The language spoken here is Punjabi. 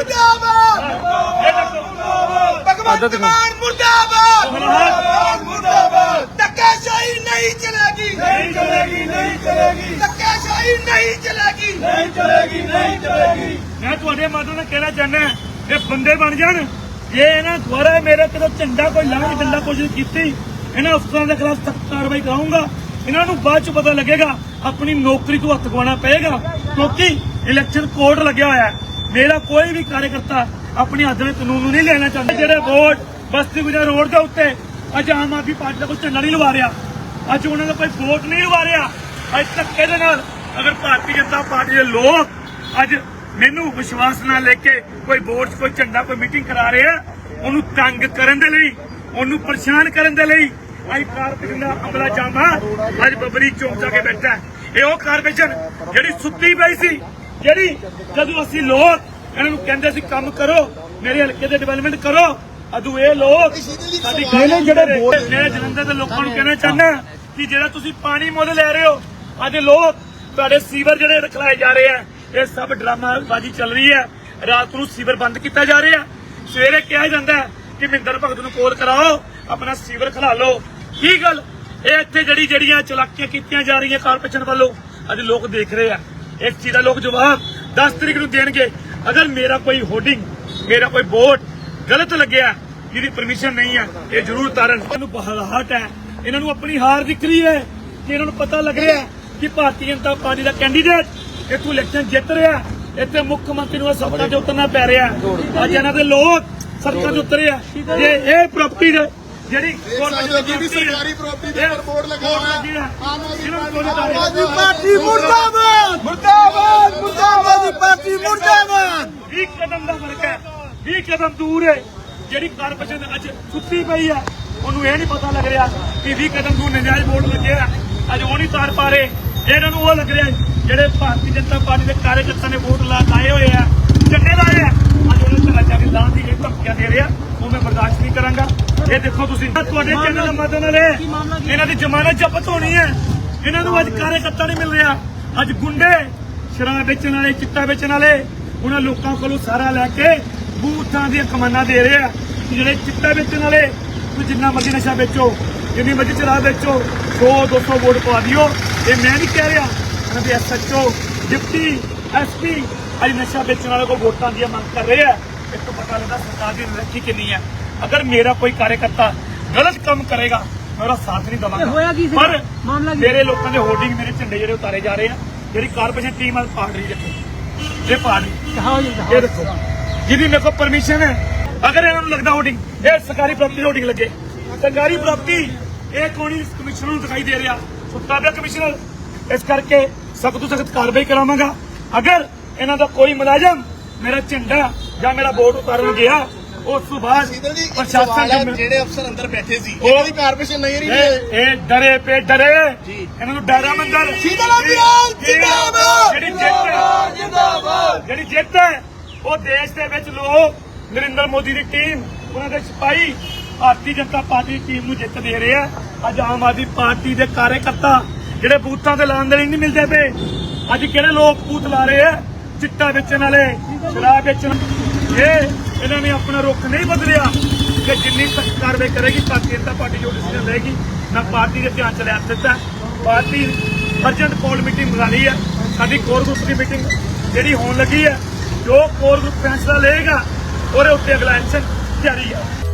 ਮੁਰਦਾਬਾਦ! ਭਗਵੰਤ ਮਾਨ ਮੁਰਦਾਬਾਦ! ਮੁਰਦਾਬਾਦ! ਧੱਕੇਸ਼ਾਹੀ ਨਹੀਂ ਚਲੇਗੀ! ਨਹੀਂ ਚਲੇਗੀ ਨਹੀਂ ਚਲੇਗੀ! ਧੱਕੇਸ਼ਾਹੀ ਨਹੀਂ ਚਲੇਗੀ! ਨਹੀਂ ਚਲੇਗੀ ਨਹੀਂ ਚਲੇਗੀ! ਮੈਂ ਤੁਹਾਡੇ ਮਾਧਿਅਮ ਨਾਲ ਕਹਿਣਾ ਚਾਹੁੰਦਾ ਇਹ ਬੰਦੇ ਬਣ ਜਾਣ ਜੇ ਇਹਨਾਂ ਦੁਆਰਾ ਮੇਰੇ ਤੇ ਝੰਡਾ ਕੋਈ ਲਾਉਣ ਦੀ ਡੰਡਾ ਕੋਸ਼ਿਸ਼ ਕੀਤੀ ਇਹਨਾਂ ਅਫਸਰਾਂ ਦੇ ਖਿਲਾਫ ਸਖਤ ਕਾਰਵਾਈ ਕਰਾਉਂਗਾ ਇਹਨਾਂ ਨੂੰ ਬਾਅਦ ਚ ਪਤਾ ਲੱਗੇਗਾ ਆਪਣੀ ਨੌਕਰੀ ਤੋਂ ਹੱਥ ਗਵਾਉਣਾ ਪਏਗਾ। ਕਿਉਂਕਿ ਇਲੈਕਸ਼ਨ ਕੋਡ ਲੱਗਿਆ ਹੋਇਆ ਹੈ। ਮੇਰਾ ਕੋਈ ਵੀ ਕਾਰਜਕਰਤਾ ਆਪਣੀ ਹੱਥ ਵਿੱਚ ਕਾਨੂੰਨ ਨੂੰ ਨਹੀਂ ਲੈਣਾ ਚਾਹੁੰਦਾ। ਜਿਹੜੇ ਵੋਟ ਬਸਤੀ ਗੁਜਰ ਰੋਡ ਦੇ ਉੱਤੇ ਅੱਜ ਆਮ ਆਦਮੀ ਪਾਰਟੀ ਦਾ ਕੋਈ ਝੰਡਾ ਨਹੀਂ ਲਵਾ ਰਿਹਾ। ਅੱਜ ਉਹਨਾਂ ਦਾ ਕੋਈ ਵੋਟ ਨਹੀਂ ਲਵਾ ਰਿਹਾ। ਅੱਜ ਧੱਕੇ ਦੇ ਨਾਲ ਅਗਰ ਭਾਰਤੀ ਜਨਤਾ ਪਾਰਟੀ ਦੇ ਲੋਕ ਅੱਜ ਮੈਨੂੰ ਵਿਸ਼ਵਾਸ ਨਾਲ ਲੈ ਕੇ ਕੋਈ ਵੋਟ ਕੋਈ ਝੰਡਾ, ਕੋਈ ਮੀਟਿੰਗ ਕਰਾ ਰਹੇ ਆ, ਉਹਨੂੰ ਤੰਗ ਕਰਨ ਦੇ ਲਈ, ਉਹਨੂੰ ਪਰੇਸ਼ਾਨ ਕਰਨ ਦੇ ਲਈ ਅੱਜ ਕਾਰਪੋਰੇਸ਼ਨ ਦਾ ਅਮਲਾ ਜਾਮਾ ਅੱਜ ਬਬਰੀ ਚੌਂਕ ਜਾ ਕੇ ਬੈਠਾ ਇਹ ਉਹ ਕਾਰਪੋਰੇਸ਼ਨ ਜਿਹੜੀ ਸੁੱਤੀ ਪਈ ਸੀ ਜਿਹੜੀ ਜਦੋਂ ਅਸੀਂ ਲੋਕ ਇਹਨਾਂ ਨੂੰ ਕਹਿੰਦੇ ਸੀ ਕੰਮ ਕਰੋ ਮੇਰੇ ਹਲਕੇ ਦੇ ਡਿਵੈਲਪਮੈਂਟ ਕਰੋ। ਅਦੂ ਇਹ ਲੋਕ ਸਾਡੀ ਗੱਲ ਜਿਹੜੇ ਮੈਂ ਜਲੰਧਰ ਦੇ ਲੋਕਾਂ ਨੂੰ ਕਹਿਣਾ ਚਾਹੁੰਦਾ ਕਿ ਜਿਹੜਾ ਤੁਸੀਂ ਪਾਣੀ ਮੁੱਲ ਲੈ ਰਹੇ ਹੋ ਅੱਜ ਲੋਕ ਤੁਹਾਡੇ ਸੀਵਰ ਜਿਹੜੇ ਰਖਲਾਏ ਜਾ ਰਹੇ ਆ ਇਹ ਸਭ ਡਰਾਮਾ ਬਾਜੀ ਚੱਲ ਰਹੀ ਹੈ। ਰਾਤ ਨੂੰ ਸੀਵਰ ਬੰਦ ਕੀਤਾ ਜਾ ਰਿਹਾ। ਸਵੇਰੇ ਕਿਹਾ ਜਾਂਦਾ ਕਿ ਮਹਿੰਦਰ ਭਗਤ ਨੂੰ ਕੋਲ ਕਰਾਓ ਆਪਣਾ ਸੀਵਰ ਖਲਾ ਲਓ। ਕੀ ਗੱਲ? ਇਹ ਇੱਥੇ ਜਿਹੜੀ ਜਿਹੜੀਆਂ ਚਲਾਕੀਆਂ ਕੀਤੀਆਂ ਜਾ ਰਹੀਆਂ ਕਾਰਪੋਰੇਸ਼ਨ ਵੱਲੋਂ ਅੱਜ ਲੋਕ ਦੇਖ ਰਹੇ ਆ। ਇਸ ਚੀਜ਼ ਦਾ ਲੋਕ ਜਵਾਬ 10 ਤਰੀਕ ਨੂੰ ਦੇਣਗੇ ਅਗਰ ਮੇਰਾ ਕੋਈ ਹੋਰਡਿੰਗ ਮੇਰਾ ਕੋਈ ਵੋਟ ਗਲਤ ਲੱਗਿਆ ਜਿਹਦੀ ਪਰਮਿਸ਼ਨ ਨਹੀਂ ਹੈ ਇਹ ਜ਼ਰੂਰ ਤਾਰਨ ਨੂੰ ਬਹਲਾਹਟ ਹੈ ਇਹਨਾਂ ਨੂੰ ਆਪਣੀ ਹਾਰ ਦਿਖ ਰਹੀ ਹੈ ਕਿ ਇਹਨਾਂ ਨੂੰ ਪਤਾ ਲੱਗ ਰਿਹਾ ਕਿ ਭਾਰਤੀ ਜਨਤਾ ਪਾਰਟੀ ਦਾ ਕੈਂਡੀਡੇਟ ਇੱਥੋਂ ਇਲੈਕਸ਼ਨ ਜਿੱਤ ਰਿਹਾ ਇੱਥੇ ਮੁੱਖ ਮੰਤਰੀ ਨੂੰ ਸੜਕਾਂ ਤੇ ਉਤਰਨਾ ਪੈ ਰਿਹਾ ਅੱਜ ਇਹਨਾਂ ਦੇ ਲੋਕ ਸੜਕਾਂ ਤੇ ਉਤਰੇ ਆ ਜੇ ਇਹ ਪ੍ਰਾਪਰਟੀ ਜਿਹੜੀ ਜਿਹੜੀ ਸਰਕਾਰੀ property ਦੇ ਉੱਪਰ board ਲੱਗਾ ਹੋਇਆ ਆਮ ਆਦਮੀ ਪਾਰਟੀ ਮੁਰਦਾਬਾਦ ਮੁਰਦਾਬਾਦ! ਮੁਰਦਾਬਾਦ! ਆਮ ਆਦਮੀ ਪਾਰਟੀ ਮੁਰਦਾਬਾਦ! ਇੱਕ ਕਦਮ ਦਾ ਫ਼ਰਕ ਹੈ। 20 ਕਦਮ ਦੂਰ ਹੈ। ਜਿਹੜੀ ਕਾਰਪੋਰੇਸ਼ਨ ਅੱਜ ਸੁੱਤੀ ਪਈ ਹੈ, ਉਹਨੂੰ ਇਹ ਨਹੀਂ ਪਤਾ ਲੱਗ ਰਿਹਾ ਕਿ 20 ਕਦਮ ਦੂਰ ਨਜਾਇਜ਼ ਵੋਟ ਲੱਗਿਆ ਅੱਜ ਉਹ ਨਹੀਂ ਤਾਰ ਪਾ ਰਹੇ। ਇਹਨਾਂ ਨੂੰ ਉਹ ਲੱਗ ਰਿਹਾ ਜਿਹੜੇ ਭਾਰਤੀ ਜਨਤਾ ਪਾਰਟੀ ਦੇ ਕਾਰਜਕਰਤਾ ਨੇ ਵੋਟ ਲਾਏ ਹੋਏ ਆ ਝੰਡੇ ਲਾਏ ਆ। ਅੱਜ ਉਹਨਾਂ ਨੂੰ ਰਾਜਾ ਦੀ ਲਾਂ ਦੀ ਇਹ ਧਮਕੀਆਂ ਦੇ ਰਿਹਾ ਉਹ ਮੈਂ ਬਰਦਾਸ਼ਤ ਨਹੀਂ ਕਰਾਂਗਾ। ਇਹ ਦੇਖੋ ਤੁਸੀਂ। ਤੁਹਾਡੇ ਚੈਨਲ ਦਾ ਮਦਦ ਨਾਲ ਇਹਨਾਂ ਦੀ ਜ਼ਮਾਨਤ ਜ਼ਬਤ ਹੋਣੀ ਹੈ। ਇਹਨਾਂ ਨੂੰ ਅੱਜ ਕਾਰਜਕਰਤਾ ਨਹੀਂ ਮਿਲ ਰਿਹਾ। ਅੱਜ ਗੁੰਡੇ ਸ਼ਰਾਬ ਵੇਚਣ ਵਾਲੇ, ਚਿੱਟਾ ਵੇਚਣ ਵਾਲੇ, ਉਹਨਾਂ ਲੋਕਾਂ ਕੋਲੋਂ ਸਾਰਾ ਲੈ ਕੇ ਬੂਥਾਂ ਦੀਆਂ ਕਮਾਨਾਂ ਦੇ ਰਹੇ ਆ। ਕਿ ਜਿਹੜੇ ਚਿੱਟਾ ਵੇਚਣ ਵਾਲੇ, ਤੁਸੀਂ ਜਿੰਨਾ ਮਰਜ਼ੀ ਨਸ਼ਾ ਵੇਚੋ, ਜਿੰਨੀ ਮਰਜ਼ੀ ਸ਼ਰਾਬ ਵੇਚੋ 100 200 ਵੋਟ ਪਾ ਦਿਓ। ਇਹ ਮੈਂ ਨਹੀਂ ਕਹਿ ਰਿਹਾ ਉਹਨਾਂ ਦੇ ਐਸਐਚਓ ਡਿਪਟੀ ਐਸਪੀ ਅੱਜ ਨਸ਼ਾ ਵੇਚਣ ਵਾਲੇ ਕੋਲ ਵੋਟਾਂ ਦੀਆਂ ਮੰਗ ਕਰ ਰਹੇ ਆ। ਇਸ ਤੋਂ ਪਤਾ ਲੱਗਦਾ ਸਰਕਾਰ ਦੀ ਨਿਰਖੀ ਕਿੰਨੀ ਹੈ? ਅਗਰ ਮੇਰਾ ਕੋਈ ਕਾਰਜਕਰਤਾ ਗਲਤ ਕੰਮ ਕਰੇਗਾ ਮੈਂ ਉਹਦਾ ਸਾਥ ਨਹੀਂ ਦਵਾਂਗਾ? ਪਰ ਮਾਮਲਾ ਕੀ? ਮੇਰੇ ਲੋਕਾਂ ਦੇ ਹੋਰਡਿੰਗ ਮੇਰੇ ਝੰਡੇ ਜਿਹੜੇ ਉਤਾਰੇ ਜਾ ਰਹੇ ਆ ਜਿਹੜੀ ਕਾਰਪੋਰੇਸ਼ਨ ਟੀਮ ਆ ਪਾੜ ਰਹੀ ਦੇਖੋ ਇਹ ਪਾੜ ਰਹੀ ਇਹ ਦੇਖੋ। ਜਿਹਦੀ ਮੇਰੇ ਕੋਲ ਪਰਮਿਸ਼ਨ ਹੈ। ਅਗਰ ਇਹਨਾਂ ਨੂੰ ਲੱਗਦਾ ਹੋਰਡਿੰਗ ਇਹ ਸਰਕਾਰੀ ਪ੍ਰਾਪਰਟੀ ਹੋਰਡਿੰਗ ਲੱਗੇ। ਸਰਕਾਰੀ ਪ੍ਰਾਪਰਟੀ ਇਹ ਕੋਣੀ ਕਮਿਸ਼ਨਰ ਨੂੰ ਦਿਖਾਈ ਦੇ ਰਿਹਾ। ਸੁੱਤਾ ਪਿਆ ਕਮਿਸ਼ਨਰ ਇਸ ਕਰਕੇ ਸਖਤ ਤੋਂ ਸਖਤ ਕਾਰਵਾਈ ਕਰਾਵਾਂਗਾ। ਅਗਰ ਇਹਨਾਂ ਦਾ ਕੋਈ ਮੁਲਾਜ਼ਮ ਮੇਰਾ ਝੰਡਾ ਜਾਂ ਮੇਰਾ ਬੋਰਡ ਉਤਾਰਨ ਗਿਆ ਉਸ ਤੋਂ ਬਾਅਦ ਪ੍ਰਸ਼ਾਸਨ ਜਿਹੜੇ ਅਫਸਰ ਅੰਦਰ ਬੈਠੇ ਸੀ ਉਹ- ਇਹਨਾਂ ਦੀ ਕਾਰਪੋਰੇਸ਼ਨ ਨਹੀਂ ਰਹੀ ਇਹ ਡਰੇ ਪੇ ਡਰੇ। ਇਹਨਾਂ ਨੂੰ ਡਰਾ ਮੰਦਰ। ਸ਼ੀਤਲ ਅਬਿਆਲ ਜਿੰਦਾਬਾਦ! ਜਿਹੜੀ ਜਿੱਤ ਹੈ ਜਿੰਦਾਬਾਦ ਜਿਹੜੀ ਜਿੱਤ ਹੈ ਉਹ ਦੇਸ਼ ਦੇ ਵਿੱਚ ਲੋਕ ਨਰਿੰਦਰ ਮੋਦੀ ਦੀ ਟੀਮ ਉਹਨਾਂ ਦੇ ਸਿਪਾਹੀ ਭਾਰਤੀ ਜਨਤਾ ਪਾਰਟੀ ਦੀ ਟੀਮ ਨੂੰ ਜਿੱਤ ਦੇ ਰਹੇ ਆ। ਅੱਜ ਆਮ ਆਦਮੀ ਪਾਰਟੀ ਦੇ ਕਾਰਜਕਰਤਾ ਜਿਹੜੇ ਬੂਥਾਂ ਤੇ ਲਾਉਣ ਦੇ ਲਈ ਨਹੀਂ ਮਿਲਦੇ ਪਏ ਅੱਜ ਕਿਹੜੇ ਲੋਕ ਬੂਥ ਲਾ ਰਹੇ ਆ? ਚਿੱਟਾ ਵੇਚਣ ਵਾਲੇ ਸ਼ਰਾਬ ਵੇਚਣ ਇਹ ਇਹਨਾਂ ਨੇ ਆਪਣਾ ਰੁਖ ਨਹੀਂ ਬਦਲਿਆ ਕਿ ਜਿੰਨੀ ਸਖਤ ਕਾਰਵਾਈ ਕਰੇਗੀ ਭਾਰਤੀ ਜਨਤਾ ਪਾਰਟੀ ਜੋ ਡਿਸੀਜਨ ਲਏਗੀ ਮੈਂ ਪਾਰਟੀ ਦੇ ਧਿਆਨ ਚ ਲਿਆ ਦਿੱਤਾ। ਪਾਰਟੀ ਅਰਜੈਂਟ ਕੋਲ ਮੀਟਿੰਗ ਬੁਲਾ ਹੈ। ਸਾਡੀ ਕੋਰ ਗਰੁੱਪ ਦੀ ਮੀਟਿੰਗ ਜਿਹੜੀ ਹੋਣ ਲੱਗੀ ਹੈ, ਜੋ ਕੋਰ ਗਰੁੱਪ ਫੈਸਲਾ ਲਏਗਾ, ਉਹਦੇ ਉੱਤੇ ਅਗਲਾ ਐਕਸ਼ਨ ਜਾਰੀ ਹੈ।